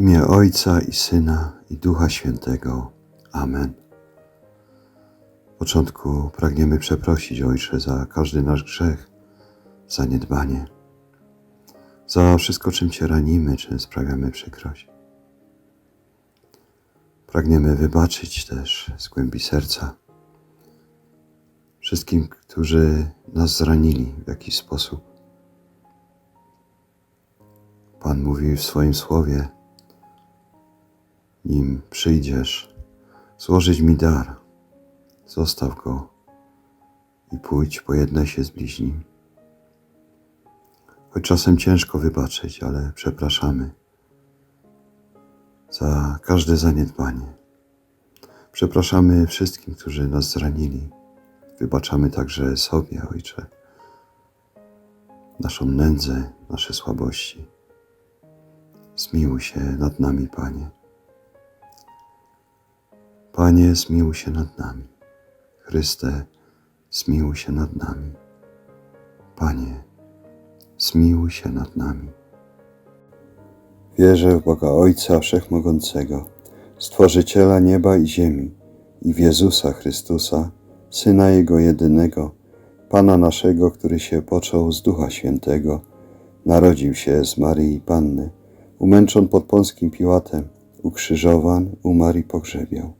imię Ojca i Syna i Ducha Świętego. Amen. W początku pragniemy przeprosić Ojcze za każdy nasz grzech, zaniedbanie, za wszystko, czym Cię ranimy, czym sprawiamy przykrość. Pragniemy wybaczyć też z głębi serca wszystkim, którzy nas zranili w jakiś sposób. Pan mówi w swoim słowie, nim przyjdziesz, złożyć mi dar, zostaw go i pójdź, pojednaj się z bliźnim. Choć czasem ciężko wybaczyć, ale przepraszamy za każde zaniedbanie. Przepraszamy wszystkim, którzy nas zranili. Wybaczamy także sobie, Ojcze, naszą nędzę, nasze słabości. Zmiłuj się nad nami, Panie. Panie, zmiłuj się nad nami. Chryste, zmiłuj się nad nami. Panie, zmiłuj się nad nami. Wierzę w Boga Ojca Wszechmogącego, Stworzyciela nieba i ziemi i w Jezusa Chrystusa, Syna Jego jedynego, Pana naszego, który się począł z Ducha Świętego, narodził się z Maryi Panny, umęczon pod Pąskim Piłatem, ukrzyżowan, umarł i pogrzebiał.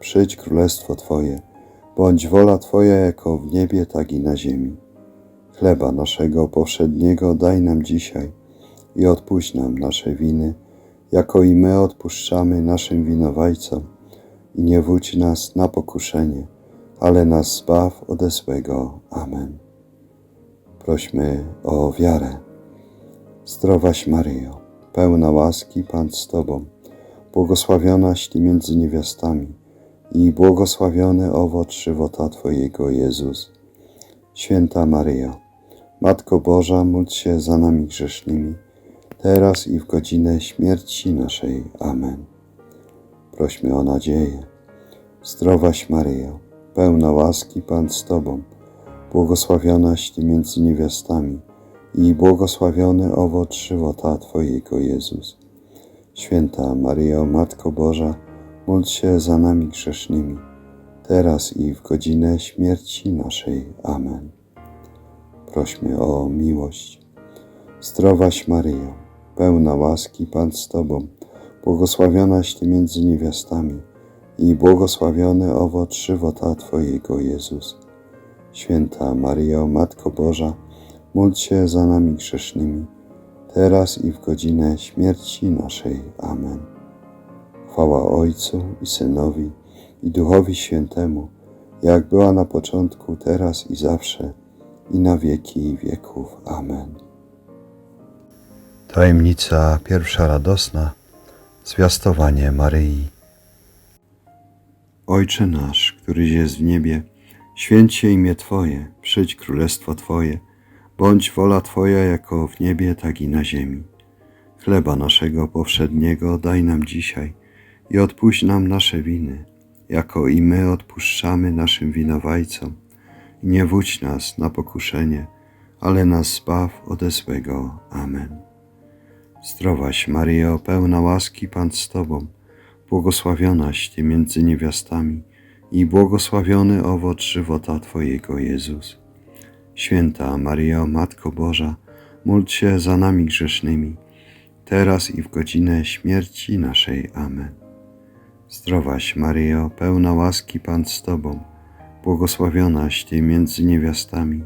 przyjdź królestwo Twoje, bądź wola Twoja jako w niebie, tak i na ziemi. Chleba naszego powszedniego daj nam dzisiaj i odpuść nam nasze winy, jako i my odpuszczamy naszym winowajcom. I nie wódź nas na pokuszenie, ale nas zbaw ode złego. Amen. Prośmy o wiarę. Zdrowaś Maryjo, pełna łaski, Pan z Tobą, błogosławionaś Ty między niewiastami i błogosławiony owoc żywota Twojego, Jezus. Święta Maryjo, Matko Boża, módl się za nami grzesznymi, teraz i w godzinę śmierci naszej. Amen. Prośmy o nadzieję. Zdrowaś Maryjo, pełna łaski, Pan z Tobą, błogosławionaś Ty między niewiastami i błogosławiony owoc żywota Twojego, Jezus. Święta Maryjo, Matko Boża, módl się za nami grzesznymi, teraz i w godzinę śmierci naszej. Amen. Prośmy o miłość. Zdrowaś Maryjo, pełna łaski, Pan z Tobą, błogosławionaś Ty między niewiastami i błogosławiony owoc żywota Twojego, Jezus. Święta Maryjo, Matko Boża, módl się za nami grzesznymi, teraz i w godzinę śmierci naszej. Amen. Chwała Ojcu i Synowi i Duchowi Świętemu, jak była na początku, teraz i zawsze, i na wieki wieków. Amen. Tajemnica pierwsza radosna, zwiastowanie Maryi. Ojcze nasz, któryś jest w niebie, święć się imię Twoje, przyjdź królestwo Twoje, bądź wola Twoja jako w niebie, tak i na ziemi. Chleba naszego powszedniego daj nam dzisiaj i odpuść nam nasze winy, jako i my odpuszczamy naszym winowajcom. I nie wódź nas na pokuszenie, ale nas zbaw ode złego. Amen. Zdrowaś Maryjo, pełna łaski, Pan z Tobą, błogosławionaś Ty między niewiastami i błogosławiony owoc żywota Twojego, Jezus. Święta Maryjo, Matko Boża, módl się za nami grzesznymi, teraz i w godzinę śmierci naszej. Amen. Zdrowaś Maryjo, pełna łaski, Pan z Tobą, błogosławionaś Ty między niewiastami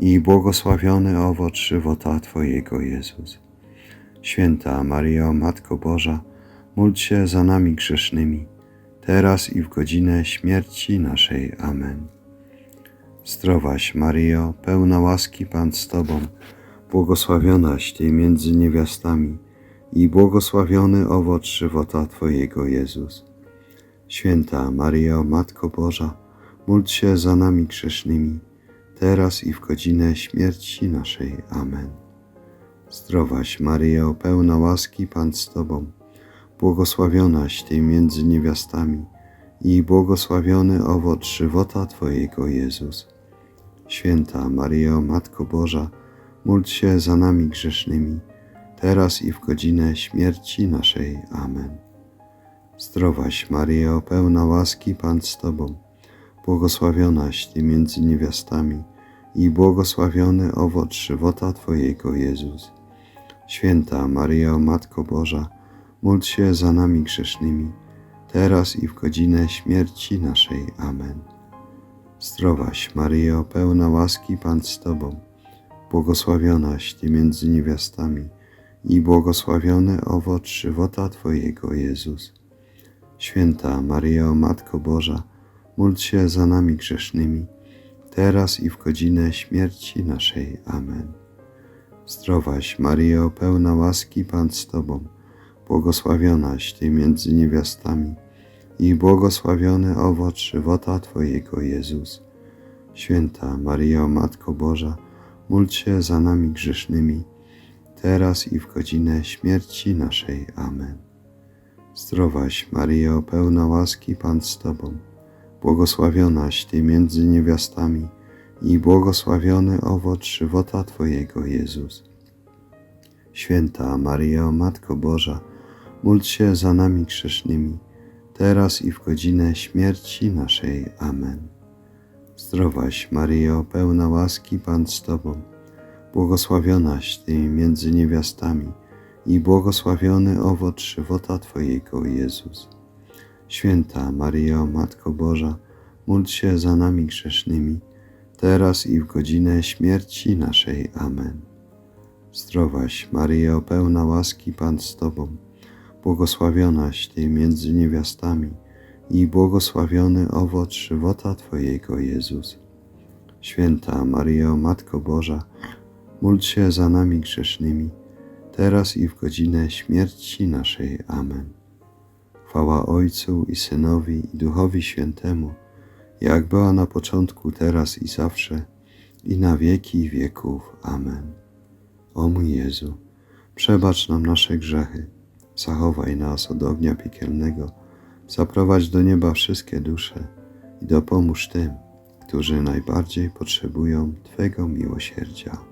i błogosławiony owoc żywota Twojego, Jezus. Święta Maryjo, Matko Boża, módl się za nami grzesznymi, teraz i w godzinę śmierci naszej. Amen. Zdrowaś Maryjo, pełna łaski Pan z Tobą, błogosławionaś Ty między niewiastami i błogosławiony owoc żywota Twojego, Jezus. Święta Maryjo, Matko Boża, módl się za nami grzesznymi, teraz i w godzinę śmierci naszej. Amen. Zdrowaś Maryjo, pełna łaski, Pan z Tobą, błogosławionaś Ty między niewiastami i błogosławiony owoc żywota Twojego, Jezus. Święta Maryjo, Matko Boża, módl się za nami grzesznymi, teraz i w godzinę śmierci naszej. Amen. Zdrowaś Maryjo, pełna łaski, Pan z Tobą, błogosławionaś Ty między niewiastami i błogosławiony owoc żywota Twojego, Jezus. Święta Maryjo, Matko Boża, módl się za nami grzesznymi, teraz i w godzinę śmierci naszej. Amen. Zdrowaś Maryjo, pełna łaski, Pan z Tobą, błogosławionaś Ty między niewiastami i błogosławiony owoc żywota Twojego, Jezus. Święta Maryjo, Matko Boża, módl się za nami grzesznymi, teraz i w godzinę śmierci naszej. Amen. Zdrowaś Maryjo, pełna łaski, Pan z Tobą, błogosławionaś Ty między niewiastami i błogosławiony owoc żywota Twojego, Jezus. Święta Maryjo, Matko Boża, módl się za nami grzesznymi, teraz i w godzinę śmierci naszej. Amen. Zdrowaś Maryjo, pełna łaski, Pan z Tobą, błogosławionaś Ty między niewiastami i błogosławiony owoc żywota Twojego, Jezus. Święta Maryjo, Matko Boża, módl się za nami grzesznymi, teraz i w godzinę śmierci naszej. Amen. Zdrowaś Maryjo, pełna łaski, Pan z Tobą, błogosławionaś Ty między niewiastami i błogosławiony owoc żywota Twojego, Jezus. Święta Maryjo, Matko Boża, módl się za nami grzesznymi, teraz i w godzinę śmierci naszej. Amen. Zdrowaś Maryjo, pełna łaski, Pan z Tobą, błogosławionaś Ty między niewiastami i błogosławiony owoc żywota Twojego, Jezus. Święta Maryjo, Matko Boża, módl się za nami grzesznymi, teraz i w godzinę śmierci naszej. Amen. Chwała Ojcu i Synowi i Duchowi Świętemu, jak była na początku, teraz i zawsze, i na wieki wieków. Amen. O mój Jezu, przebacz nam nasze grzechy, zachowaj nas od ognia piekielnego, zaprowadź do nieba wszystkie dusze i dopomóż tym, którzy najbardziej potrzebują Twego miłosierdzia.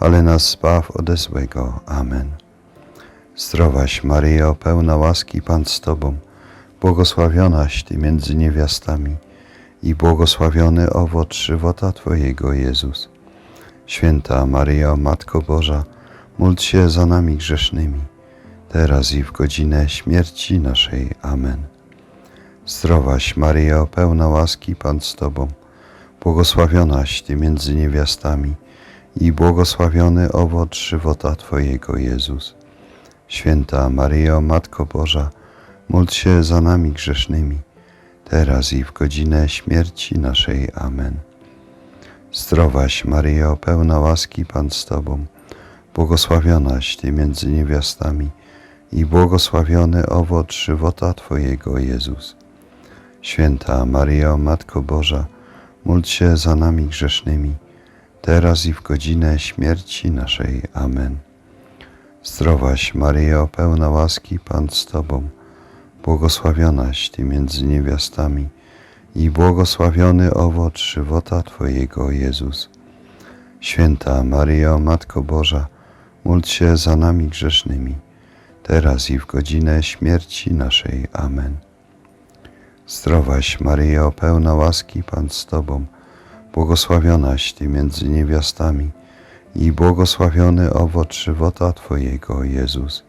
ale nas zbaw ode złego. Amen. Zdrowaś Maryjo, pełna łaski, Pan z Tobą, błogosławionaś Ty między niewiastami i błogosławiony owoc żywota Twojego, Jezus. Święta Maryjo, Matko Boża, módl się za nami grzesznymi, teraz i w godzinę śmierci naszej. Amen. Zdrowaś Maryjo, pełna łaski, Pan z Tobą, błogosławionaś Ty między niewiastami i błogosławiony owoc żywota Twojego, Jezus. Święta Maryjo, Matko Boża, módl się za nami grzesznymi, teraz i w godzinę śmierci naszej. Amen. Zdrowaś Maryjo, pełna łaski, Pan z Tobą, błogosławionaś Ty między niewiastami i błogosławiony owoc żywota Twojego, Jezus. Święta Maryjo, Matko Boża, módl się za nami grzesznymi, teraz i w godzinę śmierci naszej. Amen. Zdrowaś Maryjo, pełna łaski, Pan z Tobą, błogosławionaś Ty między niewiastami i błogosławiony owoc żywota Twojego, Jezus. Święta Maryjo, Matko Boża, módl się za nami grzesznymi, teraz i w godzinę śmierci naszej. Amen. Zdrowaś Maryjo, pełna łaski, Pan z Tobą, błogosławionaś Ty między niewiastami i błogosławiony owoc żywota Twojego, Jezus.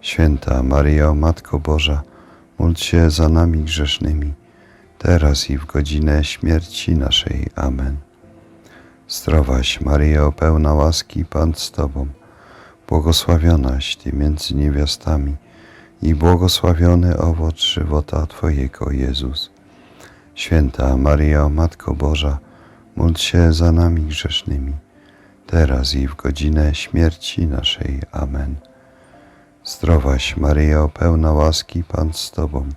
Święta Maryjo, Matko Boża, módl się za nami grzesznymi, teraz i w godzinę śmierci naszej. Amen. Zdrowaś Maryjo, pełna łaski, Pan z Tobą, błogosławionaś Ty między niewiastami i błogosławiony owoc żywota Twojego, Jezus. Święta Maryjo, Matko Boża, módl się za nami grzesznymi, teraz i w godzinę śmierci naszej. Amen. Zdrowaś Maryjo, pełna łaski, Pan z Tobą,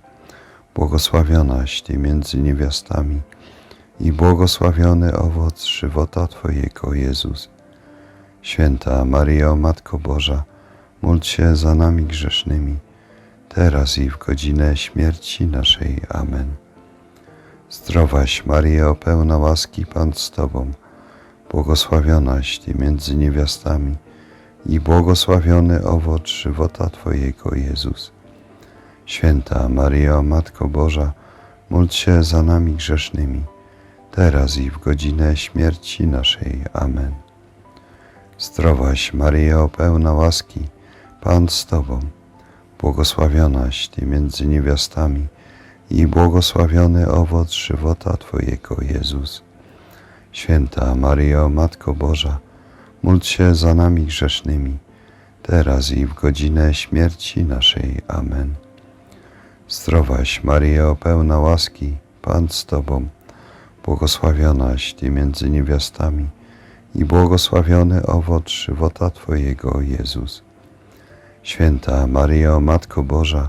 błogosławionaś Ty między niewiastami i błogosławiony owoc żywota Twojego, Jezus. Święta Maryjo, Matko Boża, módl się za nami grzesznymi, teraz i w godzinę śmierci naszej. Amen. Zdrowaś Maryjo, pełna łaski, Pan z Tobą, błogosławionaś Ty między niewiastami i błogosławiony owoc żywota Twojego, Jezus. Święta Maryjo, Matko Boża, módl się za nami grzesznymi, teraz i w godzinę śmierci naszej. Amen. Zdrowaś Maryjo, pełna łaski, Pan z Tobą, błogosławionaś Ty między niewiastami i błogosławiony owoc żywota Twojego, Jezus. Święta Maryjo, Matko Boża, módl się za nami grzesznymi, teraz i w godzinę śmierci naszej. Amen. Zdrowaś Maryjo, pełna łaski, Pan z Tobą, błogosławionaś Ty między niewiastami i błogosławiony owoc żywota Twojego, Jezus. Święta Maryjo, Matko Boża,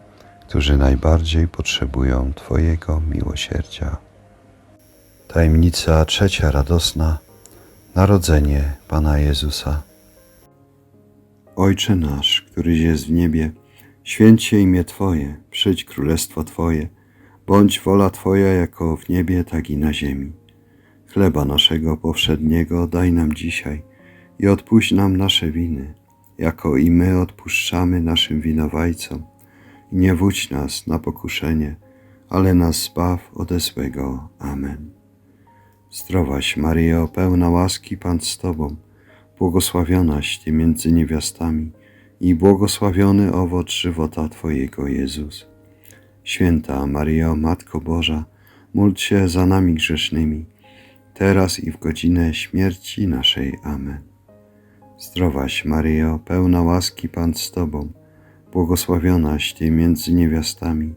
którzy najbardziej potrzebują Twojego miłosierdzia. Tajemnica trzecia radosna Narodzenie Pana Jezusa. Ojcze nasz, któryś jest w niebie, święć się imię Twoje, przyjdź królestwo Twoje, bądź wola Twoja jako w niebie, tak i na ziemi. Chleba naszego powszedniego daj nam dzisiaj i odpuść nam nasze winy, jako i my odpuszczamy naszym winowajcom. Nie wódź nas na pokuszenie, ale nas zbaw ode złego. Amen. Zdrowaś Maryjo, pełna łaski, Pan z Tobą, błogosławionaś Ty między niewiastami i błogosławiony owoc żywota Twojego, Jezus. Święta Maryjo, Matko Boża, módl się za nami grzesznymi, teraz i w godzinę śmierci naszej. Amen. Zdrowaś Maryjo, pełna łaski, Pan z Tobą, błogosławionaś Ty między niewiastami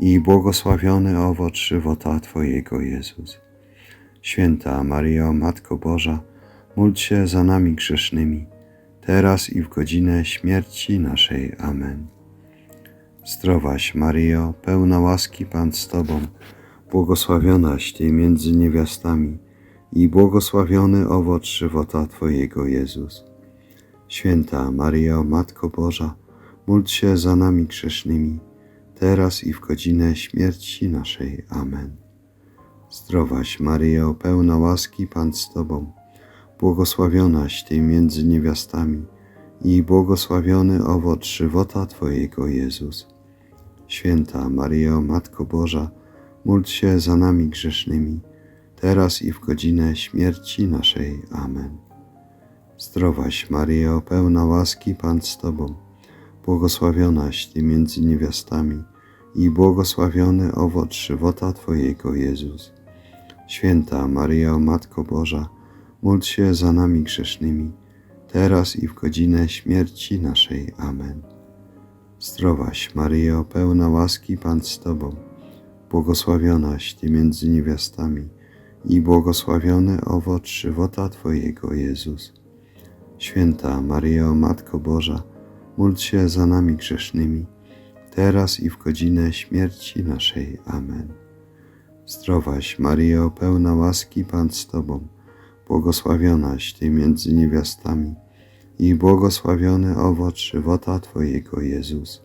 i błogosławiony owoc żywota Twojego, Jezus. Święta Maryjo, Matko Boża, módl się za nami grzesznymi, teraz i w godzinę śmierci naszej. Amen. Zdrowaś Maryjo, pełna łaski Pan z Tobą, błogosławionaś Ty między niewiastami i błogosławiony owoc żywota Twojego, Jezus. Święta Maryjo, Matko Boża, módl się za nami grzesznymi, teraz i w godzinę śmierci naszej. Amen. Zdrowaś Maryjo, pełna łaski, Pan z Tobą, błogosławionaś Ty między niewiastami i błogosławiony owoc żywota Twojego, Jezus. Święta Maryjo, Matko Boża, módl się za nami grzesznymi, teraz i w godzinę śmierci naszej. Amen. Zdrowaś Maryjo, pełna łaski, Pan z Tobą, błogosławionaś Ty między niewiastami i błogosławiony owoc żywota Twojego, Jezus. Święta Maryjo, Matko Boża, módl się za nami grzesznymi, teraz i w godzinę śmierci naszej. Amen. Zdrowaś Maryjo, pełna łaski, Pan z Tobą, błogosławionaś Ty między niewiastami i błogosławiony owoc żywota Twojego, Jezus. Święta Maryjo, Matko Boża, módl się za nami grzesznymi, teraz i w godzinę śmierci naszej. Amen. Zdrowaś Maryjo, pełna łaski, Pan z Tobą, błogosławionaś Ty między niewiastami i błogosławiony owoc żywota Twojego, Jezus.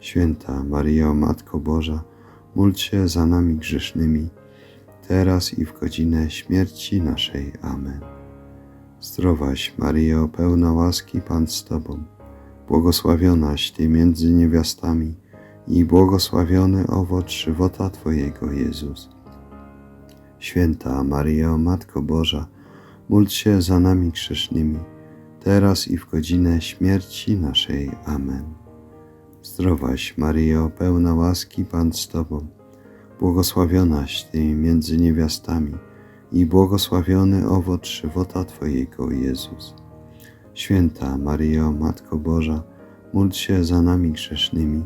Święta Maryjo, Matko Boża, módl się za nami grzesznymi, teraz i w godzinę śmierci naszej. Amen. Zdrowaś Maryjo, pełna łaski Pan z Tobą, błogosławionaś Ty między niewiastami i błogosławiony owoc żywota Twojego, Jezus. Święta Maryjo, Matko Boża, módl się za nami grzesznymi, teraz i w godzinę śmierci naszej. Amen. Zdrowaś Maryjo, pełna łaski Pan z Tobą, błogosławionaś Ty między niewiastami i błogosławiony owoc żywota Twojego, Jezus. Święta Maryjo, Matko Boża, módl się za nami grzesznymi,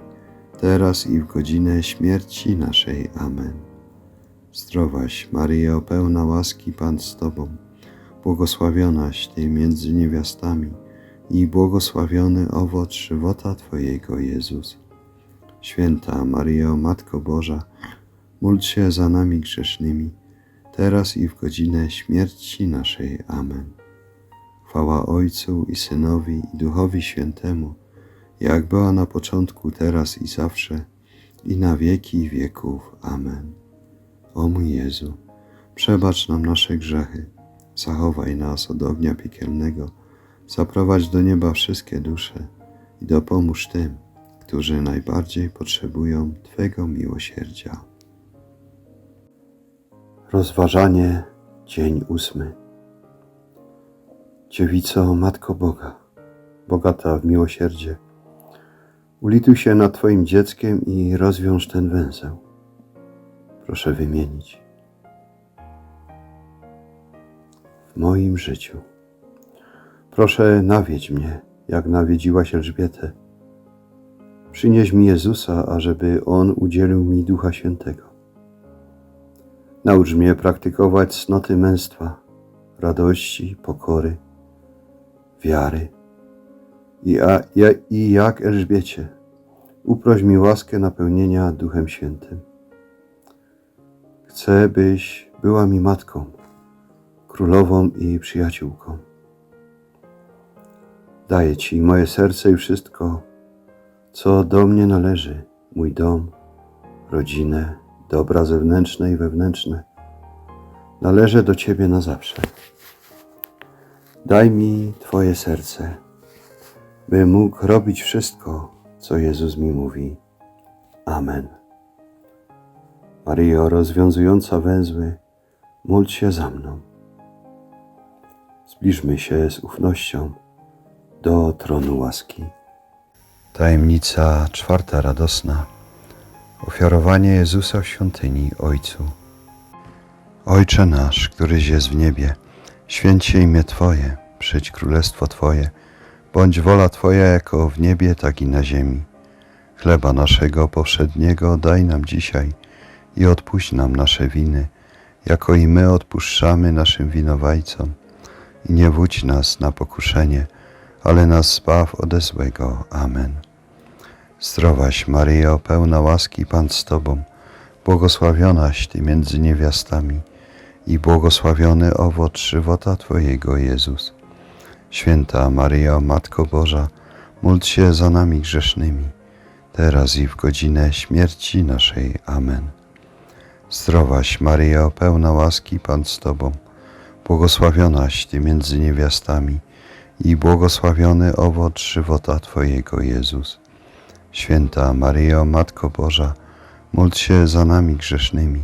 teraz i w godzinę śmierci naszej. Amen. Zdrowaś Maryjo, pełna łaski Pan z Tobą, błogosławionaś Ty między niewiastami i błogosławiony owoc żywota Twojego, Jezus. Święta Maryjo, Matko Boża, módl się za nami grzesznymi, teraz i w godzinę śmierci naszej. Amen. Chwała Ojcu i Synowi i Duchowi Świętemu, jak była na początku, teraz i zawsze, i na wieki wieków. Amen. O mój Jezu, przebacz nam nasze grzechy, zachowaj nas od ognia piekielnego, zaprowadź do nieba wszystkie dusze i dopomóż tym, którzy najbardziej potrzebują Twego miłosierdzia. Rozważanie, dzień ósmy. Dziewico, Matko Boga, bogata w miłosierdzie, ulituj się nad Twoim dzieckiem i rozwiąż ten węzeł. Proszę wymienić. W moim życiu. Proszę nawiedź mnie, jak nawiedziłaś Elżbietę. Przynieś mi Jezusa, ażeby On udzielił mi Ducha Świętego. Naucz mnie praktykować cnoty męstwa, radości, pokory, wiary. I, a, ja, I jak Elżbiecie, uproś mi łaskę napełnienia Duchem Świętym. Chcę, byś była mi matką, królową i przyjaciółką. Daję Ci moje serce i wszystko, co do mnie należy, mój dom, rodzinę, dobra zewnętrzne i wewnętrzne. Należę do Ciebie na zawsze. Daj mi Twoje serce, by mógł robić wszystko, co Jezus mi mówi. Amen. Maryjo, rozwiązująca węzły, módl się za mną. Zbliżmy się z ufnością do tronu łaski. Tajemnica czwarta radosna. Ofiarowanie Jezusa w świątyni Ojcu. Ojcze nasz, któryś jest w niebie, święć się imię Twoje, przyjdź królestwo Twoje, bądź wola Twoja jako w niebie, tak i na ziemi. Chleba naszego powszedniego daj nam dzisiaj i odpuść nam nasze winy, jako i my odpuszczamy naszym winowajcom. I nie wódź nas na pokuszenie, ale nas zbaw ode złego. Amen. Zdrowaś Maryjo, pełna łaski Pan z Tobą, błogosławionaś Ty między niewiastami i błogosławiony owoc żywota Twojego, Jezus. Święta Maryjo, Matko Boża, módl się za nami grzesznymi, teraz i w godzinę śmierci naszej. Amen. Zdrowaś Maryjo, pełna łaski Pan z Tobą, błogosławionaś Ty między niewiastami i błogosławiony owoc żywota Twojego, Jezus. Święta Maryjo, Matko Boża, módl się za nami grzesznymi,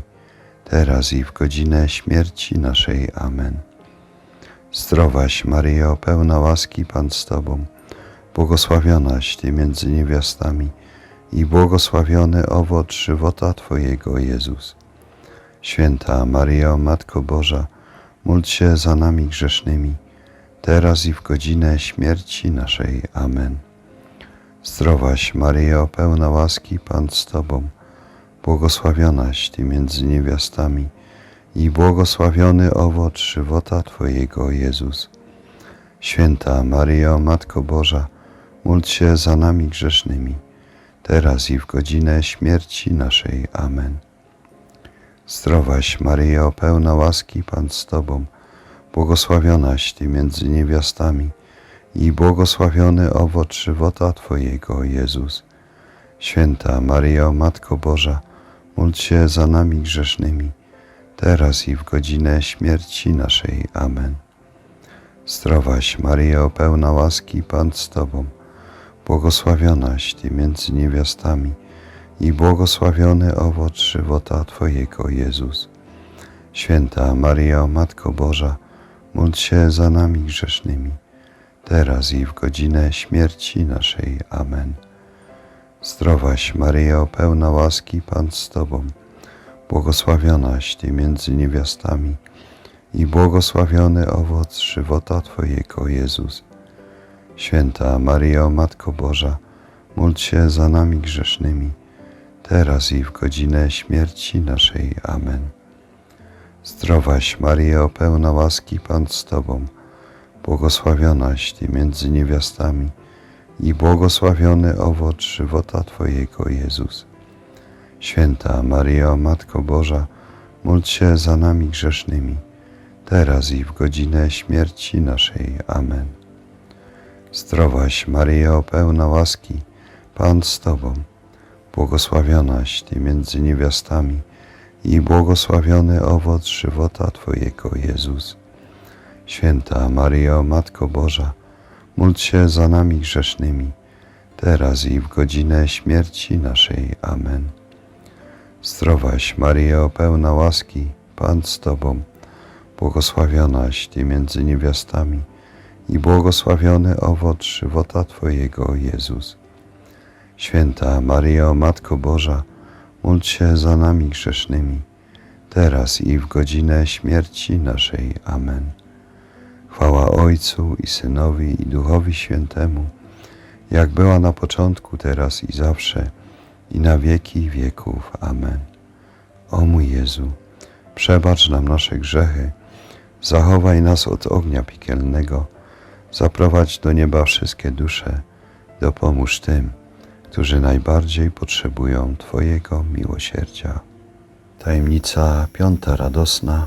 teraz i w godzinę śmierci naszej. Amen. Zdrowaś Maryjo, pełna łaski Pan z Tobą, błogosławionaś Ty między niewiastami i błogosławiony owoc żywota Twojego, Jezus. Święta Maryjo, Matko Boża, módl się za nami grzesznymi, teraz i w godzinę śmierci naszej. Amen. Zdrowaś Maryjo, pełna łaski Pan z Tobą, błogosławionaś Ty między niewiastami i błogosławiony owoc żywota Twojego, Jezus. Święta Maryjo, Matko Boża, módl się za nami grzesznymi, teraz i w godzinę śmierci naszej. Amen. Zdrowaś Maryjo, pełna łaski Pan z Tobą, błogosławionaś Ty między niewiastami i błogosławiony owoc żywota Twojego, Jezus. Święta Maryjo, Matko Boża, módl się za nami grzesznymi, teraz i w godzinę śmierci naszej. Amen. Zdrowaś Maryjo, pełna łaski, Pan z Tobą, błogosławionaś Ty między niewiastami i błogosławiony owoc żywota Twojego, Jezus. Święta Maryjo, Matko Boża, módl się za nami grzesznymi, teraz i w godzinę śmierci naszej. Amen. Zdrowaś Maryjo, pełna łaski, Pan z Tobą, błogosławionaś Ty między niewiastami i błogosławiony owoc żywota Twojego, Jezus. Święta Maryjo, Matko Boża, módl się za nami grzesznymi, teraz i w godzinę śmierci naszej. Amen. Zdrowaś Maryjo, pełna łaski, Pan z Tobą, błogosławionaś Ty między niewiastami i błogosławiony owoc żywota Twojego, Jezus. Święta Maryjo, Matko Boża, módl się za nami grzesznymi, teraz i w godzinę śmierci naszej. Amen. Zdrowaś Maryjo, pełna łaski, Pan z Tobą, błogosławionaś Ty między niewiastami i błogosławiony owoc żywota Twojego, Jezus. Święta Maryjo, Matko Boża, módl się za nami grzesznymi, teraz i w godzinę śmierci naszej. Amen. Zdrowaś Maryjo, pełna łaski, Pan z Tobą, błogosławionaś Ty między niewiastami i błogosławiony owoc żywota Twojego, Jezus. Święta Maryjo, Matko Boża, módl się za nami grzesznymi, teraz i w godzinę śmierci naszej. Amen. Chwała Ojcu i Synowi i Duchowi Świętemu, jak była na początku, teraz i zawsze, i na wieki wieków. Amen. O mój Jezu, przebacz nam nasze grzechy, zachowaj nas od ognia piekielnego, zaprowadź do nieba wszystkie dusze, dopomóż tym, którzy najbardziej potrzebują Twojego miłosierdzia. Tajemnica piąta radosna.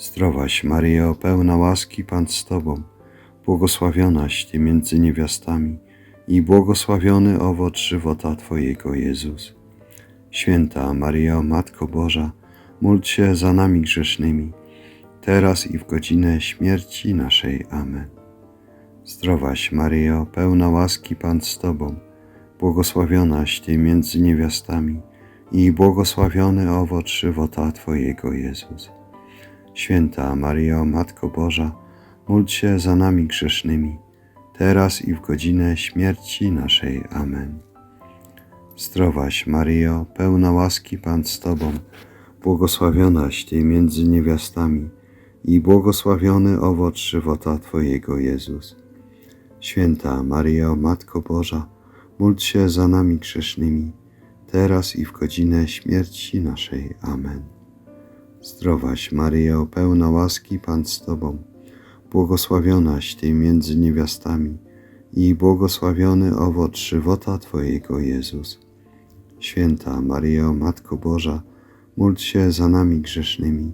Zdrowaś Maryjo, pełna łaski, Pan z Tobą, błogosławionaś Ty między niewiastami i błogosławiony owoc żywota Twojego, Jezus. Święta Maryjo, Matko Boża, módl się za nami grzesznymi, teraz i w godzinę śmierci naszej. Amen. Zdrowaś Maryjo, pełna łaski, Pan z Tobą, błogosławionaś Ty między niewiastami i błogosławiony owoc żywota Twojego, Jezus. Święta Maryjo, Matko Boża, módl się za nami grzesznymi, teraz i w godzinę śmierci naszej. Amen. Zdrowaś Maryjo, pełna łaski Pan z Tobą, błogosławionaś Ty między niewiastami i błogosławiony owoc żywota Twojego, Jezus. Święta Maryjo, Matko Boża, módl się za nami grzesznymi, teraz i w godzinę śmierci naszej. Amen. Zdrowaś Maryjo, pełna łaski, Pan z Tobą, błogosławionaś Ty między niewiastami i błogosławiony owoc żywota Twojego, Jezus. Święta Maryjo, Matko Boża, módl się za nami grzesznymi,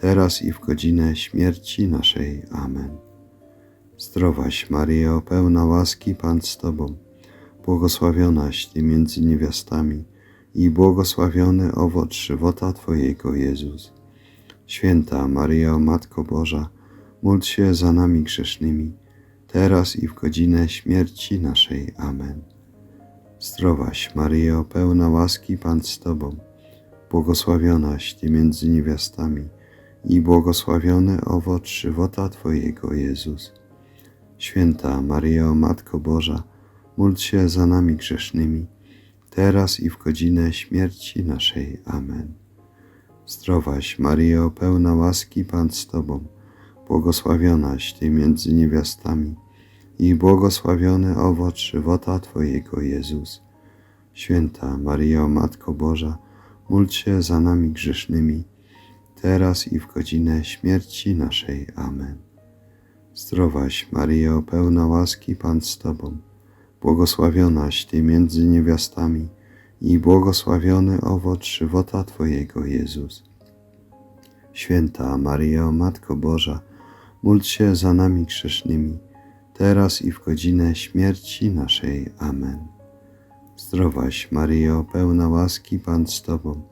teraz i w godzinę śmierci naszej. Amen. Zdrowaś Maryjo, pełna łaski, Pan z Tobą, błogosławionaś Ty między niewiastami i błogosławiony owoc żywota Twojego, Jezus. Święta Maryjo, Matko Boża, módl się za nami grzesznymi, teraz i w godzinę śmierci naszej. Amen. Zdrowaś Maryjo, pełna łaski, Pan z Tobą, błogosławionaś Ty między niewiastami i błogosławiony owoc żywota Twojego, Jezus. Święta Maryjo, Matko Boża, módl się za nami grzesznymi, teraz i w godzinę śmierci naszej. Amen. Zdrowaś Maryjo, pełna łaski, Pan z Tobą, błogosławionaś Ty między niewiastami i błogosławiony owoc żywota Twojego, Jezus. Święta Maryjo, Matko Boża, módl się za nami grzesznymi, teraz i w godzinę śmierci naszej. Amen. Zdrowaś Maryjo, pełna łaski, Pan z Tobą, błogosławionaś Ty między niewiastami i błogosławiony owoc żywota Twojego, Jezus. Święta Maryjo, Matko Boża, módl się za nami grzesznymi, teraz i w godzinę śmierci naszej. Amen. Zdrowaś Maryjo, pełna łaski, Pan z Tobą,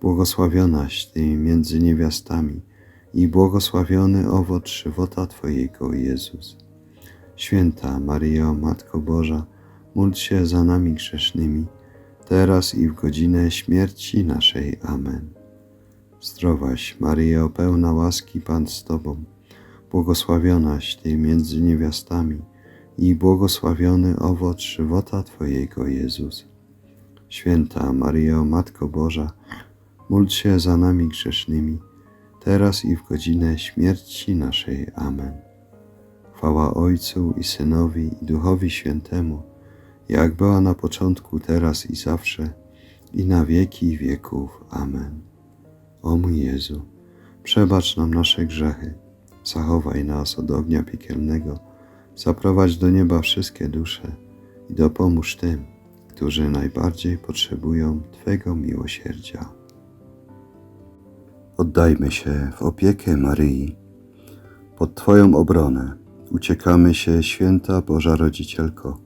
błogosławionaś Ty między niewiastami i błogosławiony owoc żywota Twojego, Jezus. Święta Maryjo, Matko Boża, módl się za nami grzesznymi, teraz i w godzinę śmierci naszej. Amen. Zdrowaś Maryjo, pełna łaski, Pan z Tobą, błogosławionaś Ty między niewiastami i błogosławiony owoc żywota Twojego, Jezus. Święta Maryjo, Matko Boża, módl się za nami grzesznymi, teraz i w godzinę śmierci naszej. Amen. Chwała Ojcu i Synowi i Duchowi Świętemu, jak była na początku, teraz i zawsze, i na wieki wieków. Amen. O mój Jezu, przebacz nam nasze grzechy, zachowaj nas od ognia piekielnego, zaprowadź do nieba wszystkie dusze i dopomóż tym, którzy najbardziej potrzebują Twego miłosierdzia. Oddajmy się w opiekę Maryi. Pod Twoją obronę uciekamy się, święta Boża Rodzicielko.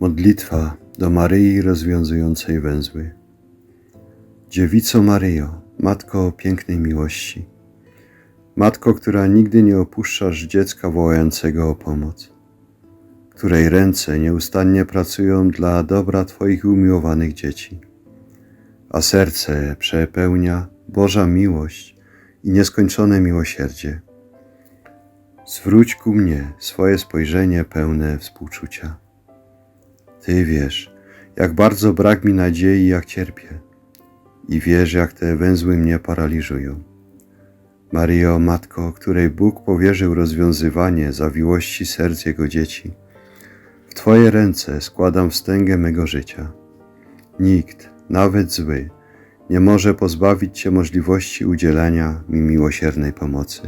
Modlitwa do Maryi rozwiązującej węzły. Dziewico Maryjo, Matko pięknej miłości, Matko, która nigdy nie opuszczasz dziecka wołającego o pomoc, której ręce nieustannie pracują dla dobra Twoich umiłowanych dzieci, a serce przepełnia Boża miłość i nieskończone miłosierdzie. Zwróć ku mnie swoje spojrzenie pełne współczucia. Ty wiesz, jak bardzo brak mi nadziei, jak cierpię, i wiesz, jak te węzły mnie paraliżują. Maryjo, Matko, której Bóg powierzył rozwiązywanie zawiłości serc Jego dzieci, w Twoje ręce składam wstęgę mego życia. Nikt, nawet zły, nie może pozbawić Cię możliwości udzielania mi miłosiernej pomocy.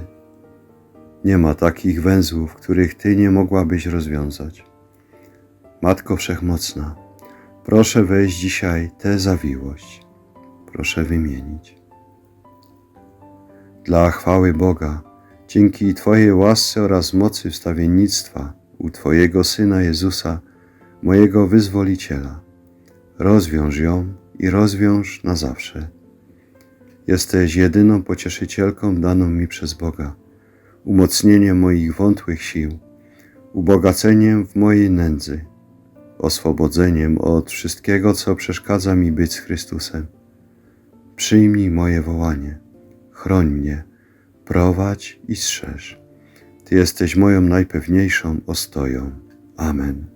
Nie ma takich węzłów, których Ty nie mogłabyś rozwiązać. Matko Wszechmocna, proszę wejść dzisiaj tę zawiłość. Proszę wymienić. Dla chwały Boga, dzięki Twojej łasce oraz mocy wstawiennictwa u Twojego Syna Jezusa, mojego Wyzwoliciela, rozwiąż ją i rozwiąż na zawsze. Jesteś jedyną pocieszycielką daną mi przez Boga, umocnieniem moich wątłych sił, ubogaceniem w mojej nędzy, oswobodzeniem od wszystkiego, co przeszkadza mi być z Chrystusem. Przyjmij moje wołanie, chroń mnie, prowadź i strzeż. Ty jesteś moją najpewniejszą ostoją. Amen.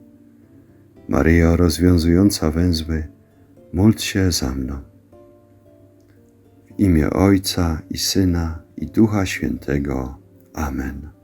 Maryjo rozwiązująca węzły, módl się za mną. W imię Ojca i Syna i Ducha Świętego. Amen.